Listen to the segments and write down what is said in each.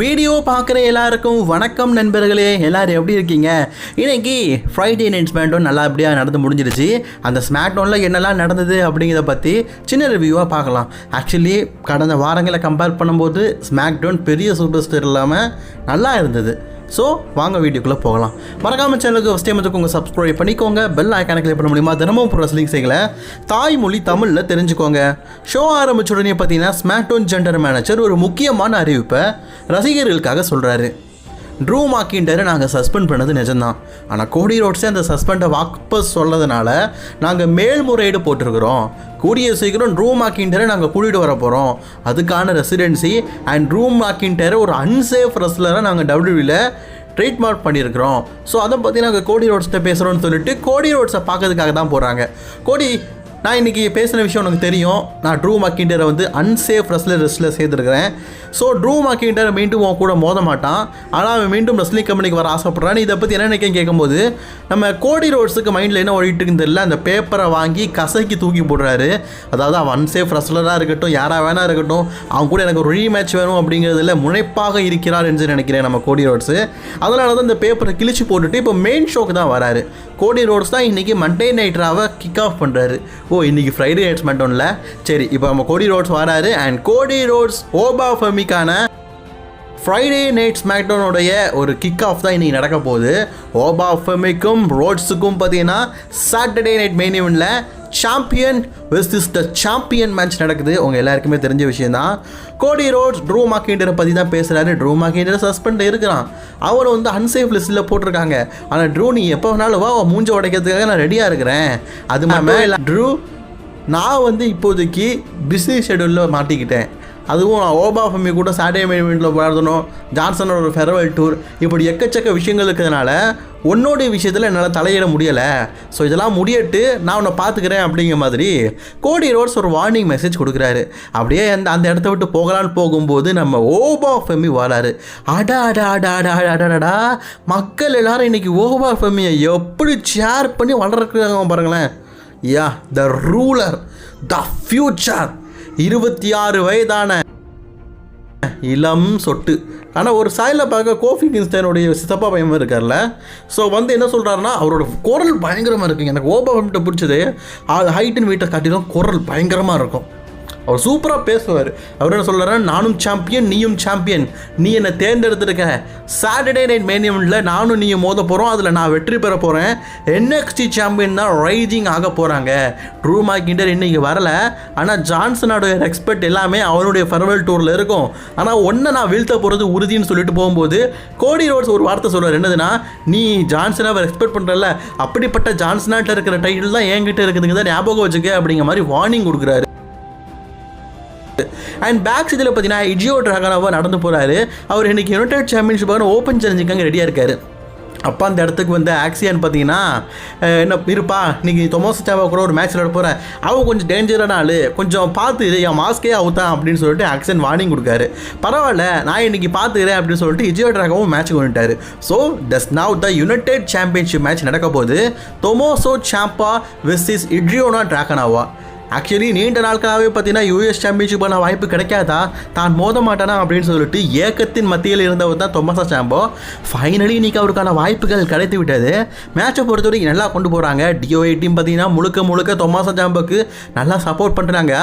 Video பார்க்குற எல்லாருக்கும் வணக்கம் நண்பர்களே எல்லோரும் எப்படி இருக்கீங்க? இன்னைக்கு ஃப்ரைடே நைட் ஸ்மாக்டவுன் நல்லபடியாக நடந்து முடிஞ்சிருச்சு. அந்த ஸ்மாக்டவுனில் என்னெல்லாம் நடந்தது அப்படிங்கிறத பற்றி சின்ன ரிவ்யூவாக பார்க்கலாம். ஆக்சுவலி கடந்த வாரங்களை கம்பேர் பண்ணும்போது ஸ்மாக்டவுன் பெரிய சூப்பர் ஸ்டார் இல்லாமல் நல்லா இருந்தது. ஸோ வாங்க வீடியோக்குள்ளே போகலாம். மறக்காம சேனலுக்கு ஃபஸ்ட் டைம் வந்து உங்கள் சப்ஸ்கிரைப் பண்ணிக்கோங்க. பெல் ஐக்கான கிளிக் பண்ண முடியுமா? தினமும் போகிற ரெஸ்லிங் செய்களை தாய்மொழி தமிழில் தெரிஞ்சுக்கோங்க. ஷோ ஆரம்பிச்ச உடனே பார்த்தீங்கன்னா ஸ்மாக்டோன் ஜெண்டர் மேனேஜர் ஒரு முக்கியமான அறிவிப்பை ரசிகர்களுக்காக சொல்கிறாரு ட்ரூ மாக்கிண்டரை நாங்கள் சஸ்பெண்ட் பண்ணது நிஜம்தான். ஆனால் கோடி ரோட்ஸே அந்த சஸ்பெண்டை வாபஸ் சொல்லதுனால நாங்கள் மேல்முறையீடு போட்டிருக்கிறோம். கூடிய சீக்கிரம் ட்ரூ மாக்கிண்டரை நாங்கள் கூட்டிகிட்டு வர போகிறோம் அதுக்கான ரெசிடென்சி அண்ட் ட்ரூ மாக்கிண்டரை ஒரு அன்சேஃப் ரெஸ்லராக நாங்கள் டபிள்யூவில் ட்ரீட்மெண்ட் பண்ணியிருக்கிறோம். ஸோ அதை பற்றி நாங்கள் கோடி ரோட்ஸ்கிட்ட பேசுகிறோன்னு சொல்லிட்டு கோடி ரோட்ஸை பார்க்கறதுக்காக தான் போகிறாங்க கோடி நான் இன்றைக்கி பேசின விஷயம் உனக்கு தெரியும். நான் ட்ரூ மக்கிண்டரை வந்து அன்சேஃப் ரெஸ்லர் ரெஸ்டில் சேர்த்துருக்கிறேன். ஸோ ட்ரூ மக்கிண்டர் மீண்டும் உன் கூட மோத மாட்டான். ஆனால் அவன் மீண்டும் ரெஸ்லிங் கம்பெனிக்கு வர ஆசைப்பட்றான். இதை பற்றி என்ன நினைக்க கேட்கும்போது நம்ம கோடி ரோட்ஸுக்கு மைண்டில் என்ன ஓடிட்டு இருக்குன்னு தெரியல. அந்த பேப்பரை வாங்கி கசக்கி தூக்கி போடுறாரு. அதாவது அவன் அன்சேஃப் ரெஸ்லராக இருக்கட்டும் யாராக வேணா இருக்கட்டும் அவன் கூட எனக்கு ஒரு ரீமேட்ச் வேணும் அப்படிங்கிறதுல முனைப்பாக இருக்கிறார் என்று நினைக்கிறேன் நம்ம கோடி ரோட்ஸு அதனால தான் இந்த பேப்பரை கிழிச்சு போட்டுட்டு இப்போ மெயின் ஷோக்கு தான் வராரு. கோடி ரோட்ஸ் தான் இன்றைக்கி மண்டே நைட்ராவை கிக் ஆஃப் பண்ணுறாரு ஓ இன்னைக்கு ஃப்ரைடே நைட்ஸ் மட்டும்ல சரி இப்போ நம்ம கோடி ரோட்ஸ் வராரு. அண்ட் கோடி ரோட்ஸ் ஓபா ஃபெமிக்கான ஃப்ரைடே நைட் ஸ்மாக்டவுனுடைய ஒரு கிக் ஆஃப் தான் இன்றைக்கி நடக்க போகுது. ஓபா ஃபெமிக்கும் ரோட்ஸுக்கும் பார்த்தீங்கன்னா Saturday night main இவனில் champion versus the champion match நடக்குது. உங்கள் எல்லாருக்குமே தெரிஞ்ச விஷயம் தான் கோடி ரோட்ஸ் ட்ரூ மாக்கிண்டரை பற்றி தான் பேசுகிறாரு ட்ரூ மாக்கிண்டர் சஸ்பெண்ட் இருக்கிறான் அவரை வந்து அன்சேஃப் லிஸ்ட்டில் போட்டிருக்காங்க. ஆனால் ட்ரூ நீ எப்போ வேணாலும் வா மூஞ்ச உடைக்கிறதுக்காக நான் ரெடியாக இருக்கிறேன். அது மாதிரி ட்ரூ நான் வந்து இப்போதைக்கு பிஸி ஷெடியூலில் மாட்டிக்கிட்டேன். அதுவும் நான் ஓபாஃபமி கூட சாட்டர்டே மெயின்மெண்ட்டில் பாடணும் ஜான்சனோட ஒரு ஃபெரவல் டூர் இப்படி எக்கச்சக்க விஷயங்கள் இருக்கிறதுனால உன்னோடைய விஷயத்தில் என்னால் தலையிட முடியலை. ஸோ இதெல்லாம் முடியட்டு நான் உன்னை பார்த்துக்கிறேன் அப்படிங்கிற மாதிரி கோடி ரோட்ஸ் ஒரு வார்னிங் மெசேஜ் கொடுக்குறாரு. அப்படியே அந்த அந்த இடத்த விட்டு போகலான்னு போகும்போது நம்ம ஓபா ஃபெமி வராரு. அடா அடா அடா அடா அடா அடடா மக்கள் எல்லாரும் இன்றைக்கி ஓபா ஃபெமியை எப்படி ஷேர் பண்ணி வளர்க்குறாங்க பாருங்களேன். யா த ரூலர் த ஃப்யூச்சர் இருபத்தி ஆறு வயதான இளம் சொட்டு. ஆனால் ஒரு சாயில் பார்க்க கோஃபி கின்ஸ்டனுடைய சித்தப்பா பையன் இருக்கார்ல. ஸோ வந்து என்ன சொல்கிறாருன்னா அவரோட குரல் பயங்கரமாக இருக்குங்க எனக்கு ஓபா பிடிச்சது அது ஹைட் அண்ட் வெயிட்டை காட்டிலும் குரல் பயங்கரமாக இருக்கும். அவர் சூப்பராக பேசுவார். அவர் என்ன சொல்கிறாரு நானும் சாம்பியன் நீயும் சாம்பியன் நீ என்னை தேர்ந்தெடுத்திருக்க. சாட்டர்டே நைட் மேனியமில் நானும் நீயும் மோத போகிறோம் அதில் நான் வெற்றி பெற போகிறேன் என்எக்ஸ்டி சாம்பியன் தான் ரைஜிங் ஆக போகிறாங்க ட்ரூ மார்க்கிண்டர் இன்னைக்கு வரல. ஆனால் ஜான்சனோட எக்ஸ்பெக்ட் எல்லாமே அவனுடைய ஃபர்வல் டூரில் இருக்கும். ஆனால் ஒன்றை நான் வீழ்த்த போகிறது உறுதின்னு சொல்லிட்டு போகும்போது கோடி ரோட்ஸ் ஒரு வார்த்தை சொல்கிறார் என்னதுன்னா நீ ஜான்சனை அவர் எக்ஸ்பெக்ட் பண்ணுறல அப்படிப்பட்ட ஜான்சனாட்டில் இருக்கிற டைட்டில் தான் என்கிட்ட இருக்குதுங்க தான் ஞாபகம் வச்சுக்க அப்படிங்கிற மாதிரி வார்னிங் கொடுக்குறாரு. அண்ட் பேக் இதில் பார்த்தீங்கன்னா இஜியோ ட்ராகனாவா நடந்து போகிறாரு அவர் இன்னைக்கு யுனைடெட் சாம்பியன்ஷிப்பான ஓப்பன் சேலஞ்சுக்காக ரெடியாக இருக்காரு. அப்பா அந்த இடத்துக்கு வந்து ஆக்சியான்னு பார்த்தீங்கன்னா என்ன இருப்பா நீங்கள் தொமோஸ் சாவா கூட ஒரு மேட்ச் விளாட போகிறேன் அவன் கொஞ்சம் டேஞ்சரான ஆள். கொஞ்சம் பார்த்து என் மாஸ்கே அவுத்தான் அப்படின்னு சொல்லிட்டு ஆக்சியன் வார்னிங் கொடுக்காரு. பரவாயில்ல நான் இன்னைக்கு பார்த்துக்கிறேன் அப்படின்னு சொல்லிட்டு இஜியோ ட்ராகவும் match கொண்டுட்டாரு so does now the United championship match நடக்க போகுது. தொமோசோ சாம்பா வெர்சஸ் இட்ரியோனா ட்ராகனாவா ஆக்சுவலி நீண்ட நாட்களாகவே பார்த்தீங்கன்னா யூஎஸ் சாம்பியன்ஷிப்பான வாய்ப்பு கிடைக்காதா? தான் மோத மாட்டானா அப்படின்னு சொல்லிட்டு ஏக்கத்தின் மத்தியில் இருந்தவர் தான் தொமசா சாம்போ ஃபைனலி இன்னைக்கு அவருக்கான வாய்ப்புகள் கிடைத்து விட்டது. மேட்சை பொறுத்த வரைக்கும் நல்லா கொண்டு போகிறாங்க டிஓஐ டீம் பார்த்தீங்கன்னா முழுக்க முழுக்க தொமாசா சாம்போக்கு நல்லா சப்போர்ட் பண்ணுறாங்க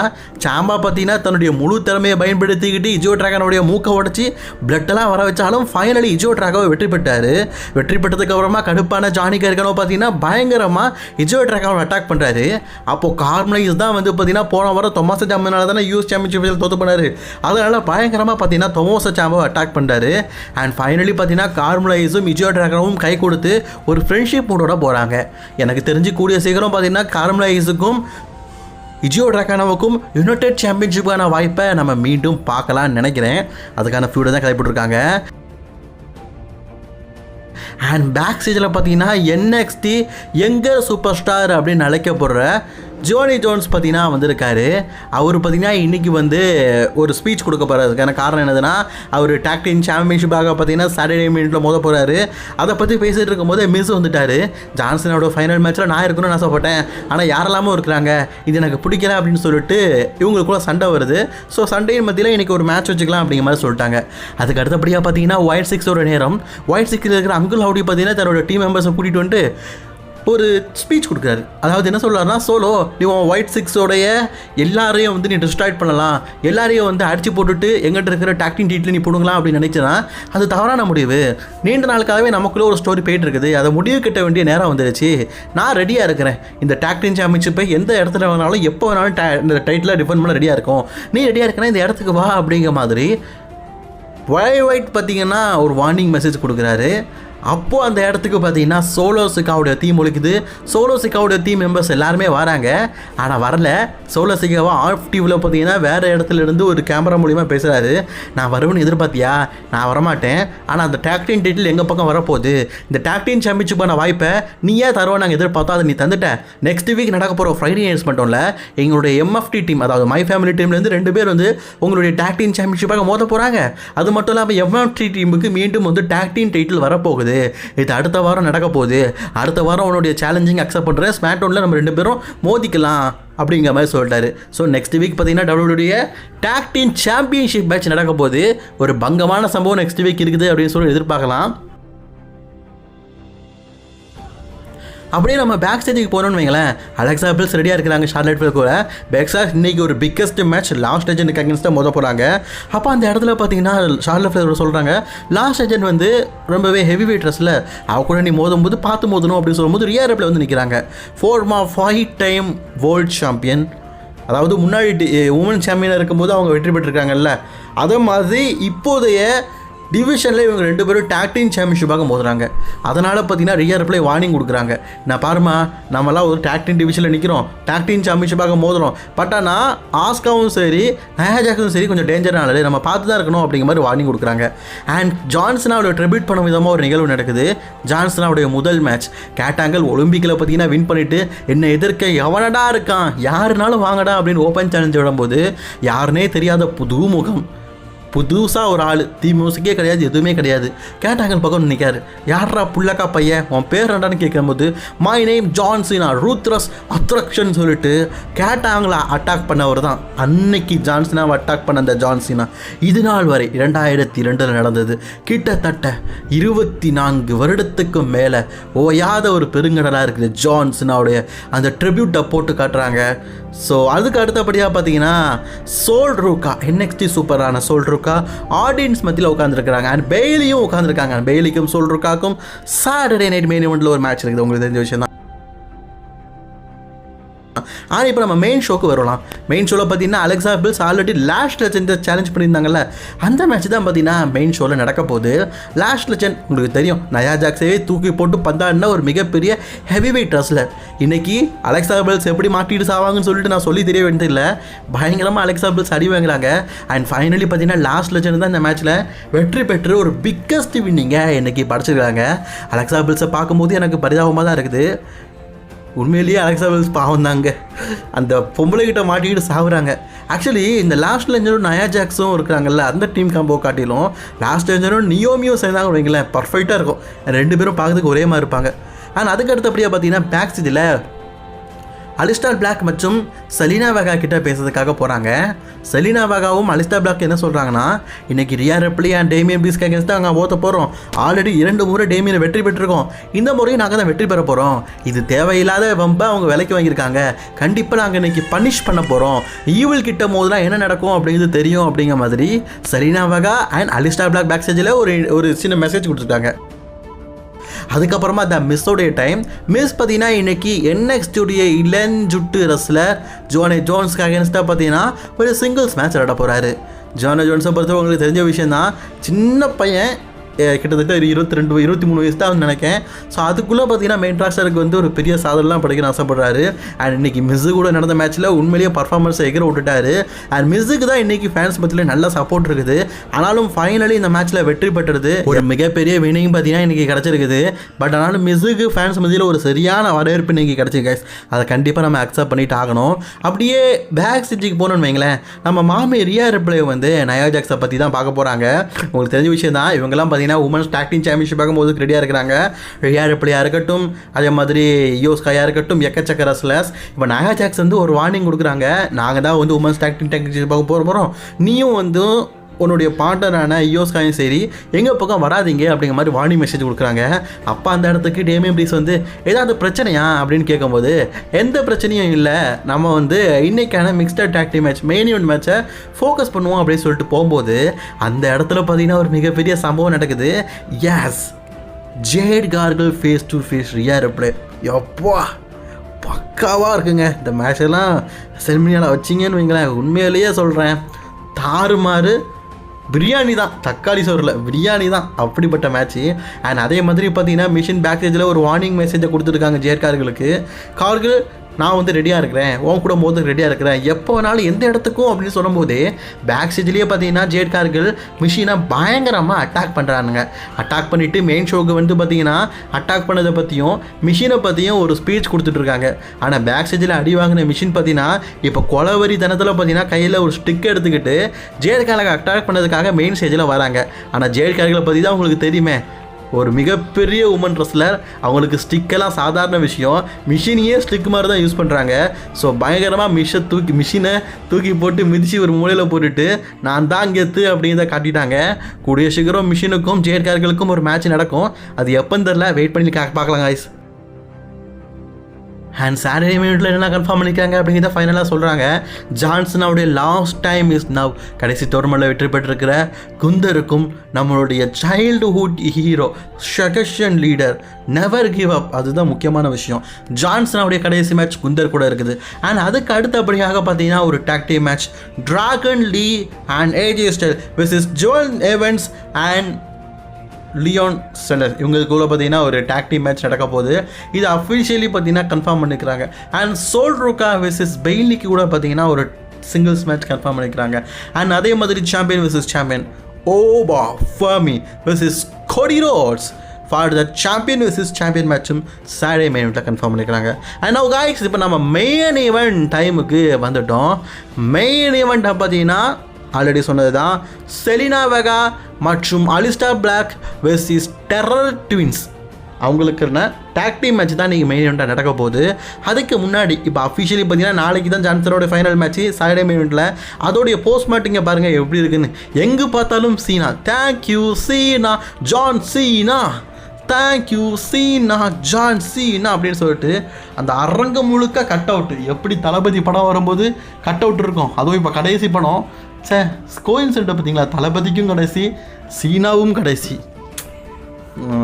சாம்பா பார்த்தீங்கன்னா தன்னுடைய முழு திறமையை பயன்படுத்திக்கிட்டு இஜோ ட்ராகனுடைய மூக்கை உடச்சி பிளட்டெல்லாம் வர வச்சாலும் ஃபைனலி இஜோ ட்ராகோ வெற்றி பெற்றார். வெற்றி பெற்றதுக்கு அப்புறமா கடுப்பான ஜானி கருக்கனோ பார்த்தீங்கன்னா பயங்கரமாக இஜோ ட்ராகோவை அட்டாக் பண்ணுறாரு அப்போது கார்மலைஸ் தான் வந்து பார்த்தீங்கன்னா போன வாரம் தொமாச சாம்பியனால தானே யூஎஸ் சாம்பியன்ஷிப்பில் தோத்து பண்ணாரு அதனால பயங்கரமாக பார்த்தீங்கன்னா தொமோச சாம்பவை அட்டாக் பண்ணுறாரு அண்ட் ஃபைனலி பார்த்தீங்கன்னா கார்முலைஸும் இஜோ ட்ராகனும் கை கொடுத்து ஒரு ஃப்ரெண்ட்ஷிப் மூடோட போகிறாங்க எனக்கு தெரிஞ்சு கூடிய சீக்கிரம் பார்த்தீங்கன்னா கார்முலைஸுக்கும் இஜியோ ட்ராகானாவுக்கும் யுனைடெட் சாம்பியன்ஷிப்புக்கான வாய்ப்பை நம்ம மீண்டும் பார்க்கலாம்னு நினைக்கிறேன். அதுக்கான ஃபியூடை தான் கைப்பற்றிருக்காங்க அண்ட் பேக் ஸ்டேஜில் பார்த்தீங்கன்னா என்எக்ஸ்டி எங்கே சூப்பர் ஸ்டார் அப்படின்னு அழைக்கப்படுற ஜோனி ஜோன்ஸ் பார்த்தீங்கன்னா வந்திருக்காரு. அவர் பார்த்தீங்கன்னா இன்றைக்கி வந்து ஒரு ஸ்பீச் கொடுக்க போகிறதுக்கான காரணம் என்னதுன்னா அவர் டாக்டின் சாம்பியன்ஷிப்பாக பார்த்தீங்கன்னா சாட்டர்டே மினிட்ல மோத போகிறாரு அதை பற்றி பேசிகிட்டு இருக்கும்போது மிஸ் வந்துட்டார். ஜான்சனோட ஃபைனல் மேட்ச்சில் நான் இருக்கணும்னு ஆசைப்பட்டேன். ஆனால் யாரெல்லாமோ இருக்கிறாங்க. இது எனக்கு பிடிக்கல அப்படின்னு சொல்லிட்டு இவங்களுக்குள்ள சண்டை வருது. ஸோ சண்டையின் மத்தியில் இன்றைக்கி ஒரு மேட்ச் வச்சுக்கலாம் அப்படிங்கிற மாதிரி சொல்லிட்டாங்க. அதுக்கு அடுத்தபடியாக பார்த்தீங்கன்னா ஒயிட் சிக்ஸோட நேரம். ஒயிட் சிக்ஸில் இருக்கிற அங்குல் ஹவுடி பார்த்தீங்கன்னா தன்னோட டீம் மெம்பர்ஸை கூட்டிகிட்டு வந்துட்டு ஒரு ஸ்பீச் கொடுக்குறாரு. அதாவது என்ன சொல்றாருன்னா சோலோ நீ உன் ஒயிட் சிக்ஸோடைய எல்லாரையும் வந்து நீ டிஸ்ட்ராய்ட் பண்ணலாம். எல்லாரையும் வந்து அடித்து போட்டுட்டு எங்கிட்ட இருக்கிற டாக்டிங் டீட்டில் நீ போடுங்களா அப்படின்னு நினைச்சனா அது தவறான முடிவு. நீண்ட நாளுக்காகவே நமக்குள்ளே ஒரு ஸ்டோரி போயிட்டு இருக்குது. அதை முடிவு கட்ட வேண்டிய நேரம் வந்துருச்சு. நான் ரெடியாக இருக்கிறேன். இந்த டாக்டிங் சாம்பியன்ஷிப்பை எந்த இடத்துல வேணாலும் எப்போ வேணாலும் இந்த டைட்டில் டிஃபெண்ட் பண்ண ரெடியாக இருக்கும். நீ ரெடியாக இருக்கனா இந்த இடத்துக்கு வா அப்படிங்கிற மாதிரி ஒய் ஒயிட் பார்த்தீங்கன்னா ஒரு வார்னிங் மெசேஜ் கொடுக்குறாரு. அப்போது அந்த இடத்துக்கு பார்த்தீங்கன்னா சோலோ சிக்காவுடைய தீம் ஒழிக்குது சோலோ சிக்காவுடைய தீம் மெம்பர்ஸ் எல்லாருமே வராங்க. ஆனால் வரல. சோலோ சிக்காவை ஆஃப் டிவியில் பார்த்தீங்கன்னா வேறு இடத்துல இருந்து ஒரு கேமரா மூலிமா பேசுகிறாரு நான் வருவேன்னு எதிர்பார்த்தியா? நான் வரமாட்டேன். ஆனால் அந்த டாக்டின் டீட்டில் எங்கள் பக்கம் வரப்போகுது? இந்த டாக்டின் சாம்பியன்ஷிப்பான வாய்ப்பை நீ ஏன் தருவோம் நாங்கள் எதிர்பார்த்தோம் அதை நீ தந்துட்ட. நெக்ஸ்ட் வீக் நடக்க போகிற ஃப்ரைடே நைட்ஸ் மட்டும்ல எங்களுடைய எம்எஃப்டி டீம் அதாவது மை ஃபேமிலி டீம்லேருந்து ரெண்டு பேர் வந்து உங்களுடைய டாக்டின் சாம்பியன்ஷிப்பாக மோத போகிறாங்க அது மட்டும் இல்லாமல் எம்எஃப்டி டீமுக்கு மீண்டும் வந்து டாக்டின் டைட்டில் வரப்போகுது. இது அடுத்த வாரம் நடக்க போகுது. அடுத்த வாரம் உன்னுடைய சேலஞ்சிங் அக்செப்ட் பண்ணுறேன் ஸ்மாக்டவுனில் நம்ம ரெண்டு பேரும் மோதிக்கலாம் அப்படிங்கிற மாதிரி சொல்லிட்டாரு. ஸோ நெக்ஸ்ட் வீக் பார்த்தீங்கன்னா டபிள்யூடைய டாக்டின் சாம்பியன்ஷிப் மேட்ச் நடக்க போகுது. ஒரு பங்கமான சம்பவம் நெக்ஸ்ட் வீக் இருக்குது அப்படின்னு சொல்லி எதிர்பார்க்கலாம். அப்படியே நம்ம பேக் ஸ்டேஜுக்கு போனோம்னு வைங்களேன். அலெக்சா பில்ஸ் ரெடியாக இருக்கிறாங்க ஷார்லெட் பில் கூட. பேக்ஸா இன்னைக்கு ஒரு பிக்கஸ்ட் மேட்ச் லாஸ்ட் ஏஜென்ட் அகேன்ஸ்டாக மோத போகிறாங்க அப்போ அந்த இடத்துல பார்த்தீங்கன்னா ஷார்லெட் பில் சொல்கிறாங்க லாஸ்ட் ஏஜென்ட் வந்து ரொம்பவே ஹெவி வெயிட் ட்ரெஸ்ஸில் அவ கூட நீ மோதும் போது பார்த்து மோதணும் அப்படின்னு சொல்லும்போது ரியா ரெப்பில் வந்து நிற்கிறாங்க ஃபோர் மா ஃபைவ் டைம் வேர்ல்ட் சாம்பியன் அதாவது முன்னாடி உமன் சாம்பியனாக இருக்கும்போது அவங்க வெற்றி பெற்றிருக்காங்கல்ல அதே மாதிரி இப்போதைய டிவிஷனில் இவங்க ரெண்டு பேரும் டாக்டிங் சாம்பியன்ஷிப்பாக மோதுறாங்க. அதனால் பார்த்தீங்கன்னா ரியா ரிப்ளை வார்னிங் கொடுக்குறாங்க. நான் பாருமா நம்மலாம் ஒரு டாக்டிங் டிவிஷனில் நிற்கிறோம் டாக்டிங் சாம்பியன்ஷிப்பாக மோதுறோம். பட் ஆனால் ஆஸ்காவும் சரி நயாஜாக்கும் சரி கொஞ்சம் டேஞ்சரானது நம்ம பார்த்து தான் இருக்கணும் அப்படிங்கிற மாதிரி வார்னிங் கொடுக்குறாங்க. அண்ட் ஜான்சனாவோட ட்ரிபியூட் பண்ண விதமாக ஒரு நிகழ்வு நடக்குது. ஜான்சனாவுடைய முதல் மேட்ச் கேட்டாங்கல் ஒலிம்பிக்கில் பார்த்தீங்கன்னா வின் பண்ணிட்டு என்னை எதிர்க்க எவனடா இருக்கான்? யாருனாலும் வாங்கடா அப்படின்னு ஓப்பன் சேலஞ்ச் விடும்போது யாருனே தெரியாத புது முகம் புதுசாக ஒரு ஆள். தீ மியூசிக்கே கிடையாது எதுவுமே கிடையாது. கேட்டாங்கன்னு பக்கம் நினைக்காரு யாரா புள்ளக்கா பையன்? உன் பேர் என்னடான்னு கேட்கும்போது my name John Cena ruthless aggression சொல்லிட்டு கேட்டாங்களா அட்டாக் பண்ணவர் தான். அன்னைக்கு ஜான்சினாவை அட்டாக் பண்ண அந்த ஜான்சினா இது நாள் வரை இரண்டாயிரத்தி ரெண்டில் நடந்தது. கிட்டத்தட்ட இருபத்தி நான்கு வருடத்துக்கும் மேலே ஓயாத ஒரு பெருங்கடலாக இருக்குது ஜான்சினாவுடைய அந்த ட்ரிபியூட்டை போட்டு காட்டுறாங்க. ஸோ அதுக்கு அடுத்தபடியாக பார்த்தீங்கன்னா சோல் ரூக்கா என்எக்ஸ்டி சூப்பரான சோல் ரூக்கா ஆடியன்ஸ் மத்தியில் உட்காந்துருக்காங்க அண்ட் பெய்லியும் உட்காந்துருக்காங்க பெய்லிக்கும் சோல் ரூக்காக்கும் சாட்டர்டே நைட் மெயின் இவெண்ட்டில் ஒரு மேட்ச் இருக்குது. உங்களுக்கு தெரிஞ்ச விஷயம் தான் ஆனால் இப்போ நம்ம மெயின் ஷோக்கு வரலாம் மெயின் ஷோவில் பார்த்தீங்கன்னா Alexa Bliss already last legend challenge பண்ணியிருந்தாங்கல்ல. அந்த மேட்ச் தான் பார்த்தீங்கன்னா மெயின் ஷோவில் நடக்க போகுது. லாஸ்ட் லெஜெண்ட் உங்களுக்கு தெரியும். நயா ஜாக்ஸவே தூக்கி போட்டு பந்தாடினா ஒரு மிகப்பெரிய ஹெவி வெயிட் ரஸ்லர் இன்னைக்கு அலெக்சா பில்ஸ் எப்படி மாட்டிட்டு சாவாங்கன்னு சொல்லிட்டு நான் சொல்லி தெரிய வேண்டியதில்லை. பயங்கரமாக அலெக்சா பில்ஸ் அடி வாங்குறாங்க. அண்ட் ஃபைனலி பார்த்தீங்கன்னா லாஸ்ட் லெஜெண்ட் தான் இந்த மேட்ச்சில் வெற்றி பெற்று ஒரு பிக்கஸ்ட் வின்னிங்கை இன்னைக்கு படைச்சிருக்காங்க. அலெக்சா பில்ஸை பார்க்கும்போது எனக்கு பரிதாபமாக தான் இருக்குது. உண்மையிலேயே அலெக்சா வெல்ஸ் பாவம் தாங்க. அந்த பொம்பளைகிட்ட மாட்டிக்கிட்டு சாகுறாங்க ஆக்சுவலி இந்த லாஸ்ட் லெஞ்சரும் நயா ஜாக்ஸும் இருக்கிறாங்கல்ல அந்த டீம் காம்போ காட்டிலும் லாஸ்ட் லெஞ்சரும் நியோமியோ சேர்ந்தாங்க வைங்களேன் பர்ஃபெக்டாக இருக்கும். ரெண்டு பேரும் பார்க்கறதுக்கு ஒரே மாதிரி இருப்பாங்க. ஆனால் அதுக்கு அடுத்தபடியாக பார்த்தீங்கன்னா பேக் இதில் அலிஸ்டார் பிளாக் மற்றும் சலீனா வேகா கிட்ட பேசுறதுக்காக போகிறாங்க சலீனா வேகாவும் அலிஸ்டார் பிளாக் என்ன சொல்கிறாங்கன்னா இன்னைக்கு ரியா ரெப்ளி அண்ட் டேமியன் பீஸ்க்கு அகேன்ஸ்ட் நாங்கள் ஓத்த போகிறோம் ஆல்ரெடி இரண்டு முறை டேமியனை வெற்றி பெற்றிருக்கோம். இந்த முறையும் நாங்கள் தான் வெற்றி பெற போகிறோம் இது தேவையில்லாத வம்பை அவங்க விலைக்கு வாங்கியிருக்காங்க. கண்டிப்பாக நாங்கள் இன்னைக்கு பனிஷ் பண்ண போகிறோம் ஈவில் கிட்ட போதுலாம் என்ன நடக்கும் அப்படிங்கிறது தெரியும் அப்படிங்கிற மாதிரி Zelina Vega and Aleister Black back ஸ்டேஜில் ஒரு ஒரு சின்ன மெசேஜ் கொடுத்துருக்காங்க. அதுக்கப்புறமா த மிஸ்ஸோடைய டைம் மிஸ் பார்த்தீங்கன்னா இன்னைக்கு என்எக்ஸ்டுடைய இளஞ்சுட்டு ரஸ்லர் ஜோனே ஜோன்ஸ்க்கு அகேன்ஸ்டாக பார்த்தீங்கன்னா ஒரு சிங்கிள்ஸ் மேட்ச் விளையாட போகிறாரு ஜோனே ஜோன்ஸை பொறுத்தவரை உங்களுக்கு தெரிஞ்ச விஷயம் தான் சின்ன பையன் கிட்டத்தட்ட ஒரு இருபத்தி ரெண்டு இருபத்தி மூணு வயசு தான் நினைக்கிறேன். ஸோ அதுக்குள்ளே பார்த்தீங்கன்னா மெயின் ராஸ்டருக்கு வந்து ஒரு பெரிய சாதனைலாம் படிக்க ஆசைப்படுறாரு. அண்ட் இன்னைக்கு மிஸ்ஸு கூட நடந்த மேட்ச்சில் உண்மையிலேயே பர்ஃபார்மன்ஸை எகிற விட்டுட்டாரு. அண்ட் மிஸ்ஸுக்கு தான் இன்னைக்கு ஃபேன்ஸ் மத்தியில் நல்ல சப்போர்ட் இருக்குது. ஆனாலும் ஃபைனலி இந்த மேட்ச்சில் வெற்றி பெற்றது. ஒரு மிகப்பெரிய வினிங் பார்த்தீங்கன்னா இன்னைக்கு கிடச்சிருக்குது. பட் ஆனாலும் மிஸ்ஸுக்கு ஃபேன்ஸ் மத்தியில் ஒரு சரியான வரவேற்பு இன்னைக்கு கிடச்சிருக்கு guys. அதை கண்டிப்பாக நம்ம அக்செப்ட் பண்ணிட்டு ஆகணும். அப்படியே பேக் ஸ்டிச்சுக்கு போகணும்னு வைங்களேன். நம்ம மாமி ரியா ரிப்ளே வந்து நயா ஜாக்ஸை பற்றி தான் பார்க்க போகிறாங்க உங்களுக்கு தெரிஞ்ச விஷயம் தான். இவங்கெல்லாம் பார்த்தீங்கன்னா உமன்ஸ் டாக்டிங் சாம்பியன்ஷிப் பார்க்கும்போது ரெடியாக இருக்கிறாங்க. ரியா பிள்ளையாக இருக்கட்டும் அதே மாதிரி யோஸ்காயாக இருக்கட்டும் எக்கச்சக்க ரஸ்லர்ஸ் இப்போ நாகா ஜாக்ஸ் வந்து ஒரு வார்னிங் கொடுக்குறாங்க. நாங்கள் தான் வந்து உமன்ஸ் டாக்டிங் சாம்பியன்ஷிப் பார்க்க போகிற போகிறோம் நீயும் வந்து உன்னுடைய பார்ட்னரான யோஸ்காயும் சரி எங்கள் பக்கம் வராதீங்க அப்படிங்கிற மாதிரி வாணி மெசேஜ் கொடுக்குறாங்க. அப்போ அந்த இடத்துக்கு டேமியம் ப்ரீஸ் வந்து ஏதாவது பிரச்சனையா அப்படின்னு கேட்கும்போது எந்த பிரச்சனையும் இல்லை. நம்ம வந்து இன்றைக்கான mixed tag match main event மேட்சை ஃபோக்கஸ் பண்ணுவோம் அப்படின்னு சொல்லிட்டு போகும்போது அந்த இடத்துல பார்த்தீங்கன்னா ஒரு மிகப்பெரிய சம்பவம் நடக்குது. S Jade Cargill face to face Rhea Ripley எப்பா பக்காவாக இருக்குங்க. இந்த மேட்ச் எல்லாம் செரிமனியால் வச்சிங்கன்னு வைங்களேன். உண்மையிலேயே சொல்கிறேன் தாறுமாறு பிரியாணி தான் தக்காளி சோறில் பிரியாணி தான் அப்படிப்பட்ட மேட்ச்சு அண்ட் அதே மாதிரி பார்த்தீங்கன்னா மிஷின் பேக்கேஜில் ஒரு வார்னிங் மெசேஜை கொடுத்துருக்காங்க ஜேர்கார்களுக்கு கார்கள் நான் வந்து ரெடியாக இருக்கிறேன். உன் கூட போது ரெடியாக இருக்கிறேன். எப்போ வேணாலும் எந்த இடத்துக்கும் அப்படின்னு சொல்லும்போது பேக் ஸ்டேஜ்லேயே பார்த்தீங்கன்னா ஜேட்கார்கள் மிஷினை பயங்கரமாக அட்டாக் பண்ணுறானுங்க அட்டாக் பண்ணிவிட்டு மெயின் ஷோக்கு வந்து பார்த்தீங்கன்னா அட்டாக் பண்ணதை பற்றியும் மிஷினை பற்றியும் ஒரு ஸ்பீச் கொடுத்துட்ருக்காங்க ஆனால் பேக் ஸ்டேஜில் அடி வாங்கின மிஷின் பார்த்தீங்கன்னா இப்போ கொலவரி தனத்தில் பார்த்தீங்கன்னா கையில் ஒரு ஸ்டிக் எடுத்துக்கிட்டு ஜேட்காரங்க அட்டாக் பண்ணதுக்காக மெயின் ஸ்டேஜில் வராங்க. ஆனால் ஜேட்கார்களை பற்றி தான் உங்களுக்கு தெரியுமே. ஒரு மிகப்பெரிய உமன் ரெஸ்லர் அவங்களுக்கு ஸ்டிக்கெல்லாம் சாதாரண விஷயம். மிஷினையே ஸ்டிக் மாதிரி தான் யூஸ் பண்ணுறாங்க ஸோ பயங்கரமாக மிஷை தூக்கி மிஷினை தூக்கி போட்டு மிதித்து ஒரு மூலையில் போட்டுட்டு நான் தான் கெத்து அப்படின்றத காட்டிட்டாங்க. கூடிய சீக்கிரம் மிஷினுக்கும் ஜேட்கார்களுக்கும் ஒரு மேட்ச் நடக்கும். அது எப்போன்னு தெரில வெயிட் பண்ணி கா- பார்க்கலாம் guys. அண்ட் சாட்டர்டே மினிட்ல என்ன கன்ஃபார்ம் பண்ணிக்காங்க அப்படிங்கிறத ஃபைனலாக சொல்கிறாங்க ஜான்சனாவுடைய லாஸ்ட் டைம் இஸ் நவ் கடைசி டோர்னமெண்ட்டில் வெற்றி பெற்றிருக்கிற குந்தருக்கும் நம்மளுடைய சைல்டுஹுட் ஹீரோ ஷகஷன் லீடர் நெவர் கிவ் அப் அதுதான் முக்கியமான விஷயம். ஜான்சனாவுடைய கடைசி மேட்ச் குந்தர் கூட இருக்குது. அண்ட் அதுக்கு அடுத்தபடியாக பார்த்தீங்கன்னா ஒரு tag team match Dragon Lee and AJ Styles versus Je'Von Evans and Leon Slater இவங்களுக்குள்ள பார்த்தீங்கன்னா ஒரு டாக்டி மேட்ச் நடக்க போகுது. இது அஃபிஷியலி பார்த்தீங்கன்னா கன்ஃபார்ம் பண்ணிக்கிறாங்க. அண்ட் சோல் ருக்கா வெர்சஸ் பெய்லிக்கு கூட பார்த்தீங்கன்னா ஒரு சிங்கிள்ஸ் மேட்ச் கன்ஃபார்ம் பண்ணிக்கிறாங்க. அண்ட் அதே மாதிரி champion versus champion Oba Femi versus Cody Rhodes for the champion versus champion மேட்சும் சாட்டர்டே மெயின் இவெண்ட்டில் கன்ஃபார்ம் பண்ணிக்கிறாங்க. அண்ட் நவ் காய்ஸ் இப்போ நம்ம மெயின் ஈவெண்ட் டைமுக்கு வந்துட்டோம். மெயின் ஈவெண்ட்டை பார்த்தீங்கன்னா ஆல்ரெடி சொன்னது தான். செலினா வெகா மற்றும் Aleister Black versus Terror Twins அவங்களுக்குன tag team match தான் நீங்கள் மெயின் இவெண்ட்டாக நடக்க போகுது. அதுக்கு முன்னாடி இப்போ அஃபிஷியலி பார்த்தீங்கன்னா நாளைக்கு தான் ஜான்சரோட ஃபைனல் மேட்ச் சாட்டர்டே மெயின் இவெண்ட்டில் அதோடைய போஸ்ட் மாட்டிங்க பாருங்கள் எப்படி இருக்குன்னு. எங்கே பார்த்தாலும் Cena. Thank you Cena. John Cena thank you Cena. John Cena அப்படின்னு சொல்லிட்டு அந்த அரங்கம் முழுக்க கட் அவுட் எப்படி தளபதி படம் வரும்போது கட் அவுட் இருக்கும். அதுவும் இப்போ கடைசி படம். சே கோயின் பார்த்தீங்களா? தளபதிக்கும் கடைசி சீனாவும் கடைசி.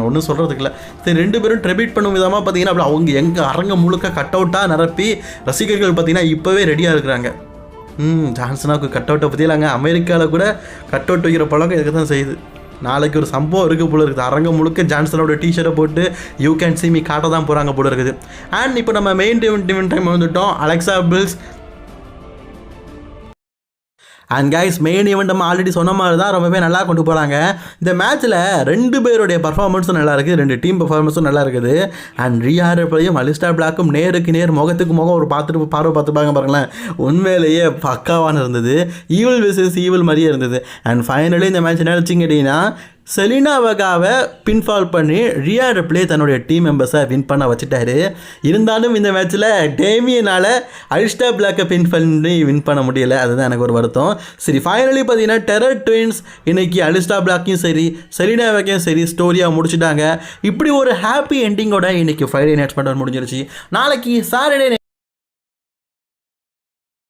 ஒன்றும் சொல்கிறதுக்கு இல்லை. சரி ரெண்டு பேரும் ட்ரெபிட் பண்ணும் விதமாக பார்த்தீங்கன்னா அப்படி அவங்க எங்கள் அரங்கம் முழுக்க கட் அவுட்டாக நிரப்பி ரசிகர்கள் பார்த்தீங்கன்னா இப்போவே ரெடியாக இருக்கிறாங்க. ம் ஜான்சனாவுக்கு கட் அவுட்டை பற்றிலாங்க அமெரிக்காவில் கூட கட் அவுட் வைக்கிற பழக்கம் இதுக்கு தான் செய்யுது. நாளைக்கு ஒரு சம்பவம் இருக்குது போல இருக்குது. அரங்கம் முழுக்க ஜான்சனோட டிஷர்ட்டை போட்டு யூ கேன் சி மீ காட்ட தான் போகிறாங்க போல இருக்குது. அண்ட் இப்போ நம்ம மெயின் டிவன் டைம் வந்துட்டோம். Alexa Bliss and guys main event நம்ம ஆல்ரெடி சொன்ன மாதிரி தான் ரொம்பவே நல்லா கொண்டு போகிறாங்க இந்த மேட்ச்சில் ரெண்டு பேருடைய பர்ஃபார்மன்ஸும் நல்லா இருக்குது ரெண்டு டீம் பர்ஃபார்மன்ஸும் நல்லா இருக்குது. அண்ட் ரியாரப்பையும் அலிஸ்டா பிளாக்கும் நேருக்கு நேர் முகத்துக்கு முகம் ஒரு பார்த்துட்டு பார்வை பார்த்துப்பாங்க பாருங்களேன். உண்மையிலேயே பக்காவான இருந்தது. ஈவில் விசஸ் ஈவில் மாதிரியே இருந்தது. அண்ட் ஃபைனலி இந்த மேட்ச் என்ன வச்சுங்க கேட்டிங்கன்னா செலினா வகாவை பின்ஃபால் பண்ணி ரியா ரெப்ளே தன்னுடைய டீம் மெம்பர்ஸை வின் பண்ண வச்சுட்டாரு. இருந்தாலும் இந்த மேட்ச்சில் டேமியனால் அல்ஸ்டா பிளாக்கை பின் பண்ணி வின் பண்ண முடியல. அதுதான் எனக்கு ஒரு வருத்தம். சரி ஃபைனலி பார்த்தீங்கன்னா டெரர் ட்வின்ஸ் இன்னைக்கு அலிஸ்டா பிளாக்கையும் சரி செலினா வகையும் சரி ஸ்டோரியாக முடிச்சுட்டாங்க. இப்படி ஒரு ஹாப்பி எண்டிங்கோட இன்னைக்கு ஃப்ரைடே நைட் பண்ண முடிஞ்சிருச்சு. நாளைக்கு சாட்டர்டே